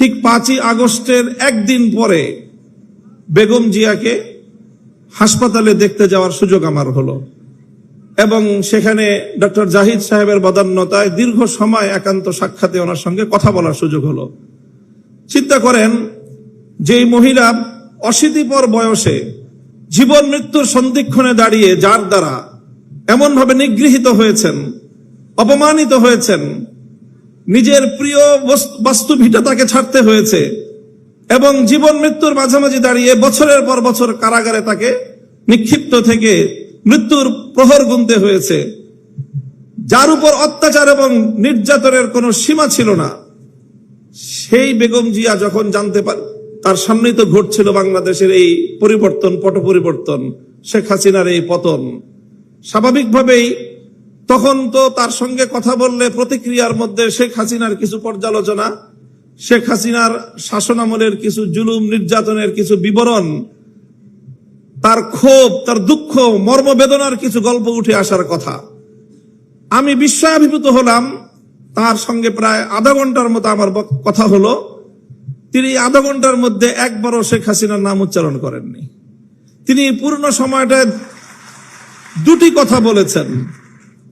ঠিক পাঁচই আগস্টের একদিন পরে বেগম জিয়াকে হাসপাতালে দেখতে যাওয়ার সুযোগ আমার হলো। এবং সেখানে ডক্টর জাহিদ সাহেবের বদান্যতায় দীর্ঘ সময় একান্ত সাক্ষাতে ওনার সঙ্গে কথা বলার সুযোগ হলো। চিন্তা করেন যে মহিলা অশীতিপর বয়সে জীবন মৃত্যুর সন্ধিক্ষণে দাঁড়িয়ে যার দ্বারা এমনভাবে নিগৃহীত হয়েছেন, অপমানিত হয়েছেন নিজের প্রিয় বস- বাস্তুভিটা তাকে ছাড়তে হয়েছে এবং জীবন মৃত্যুর মাঝামাঝি দাঁড়িয়ে বছরের পর বছর কারাগারে তাকে নিক্ষিপ্ত থেকে মৃত্যুর প্রহর গুনতে হয়েছে। যার উপর অত্যাচার এবং নির্যাতনের কোনো সীমা ছিল না। সেই বেগম জিয়া যখন জানতে পার তার সামনেই তো ঘটছিল বাংলাদেশের এই পরিবর্তন পট পরিবর্তন শেখ হাসিনার এই পতন। স্বাভাবিকভাবেই তখন তো তার সঙ্গে কথা বললে প্রতিক্রিয়ার মধ্যে শেখ হাসিনার কিছু পর্যালোচনা, শেখ হাসিনার শাসনামলের কিছু জুলুম, নির্যাতনের কিছু বিবরণ, তার ক্ষোভ, তার দুঃখ, মর্মবেদনার কিছু গল্প উঠে আসার কথা। আমি বিস্ময়াভিভূত হলাম, তার সঙ্গে প্রায় আধা ঘণ্টার মতো আমার কথা হলো। তিনি আধা ঘণ্টার মধ্যে একবারও শেখ হাসিনার নাম উচ্চারণ করেননি। তিনি পূর্ণ সময়টায় দুটি কথা বলেছেন।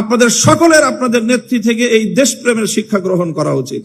আপনাদের সকলের আপনাদের নেত্রী থেকে এই দেশপ্রেমের শিক্ষা গ্রহণ করা উচিত।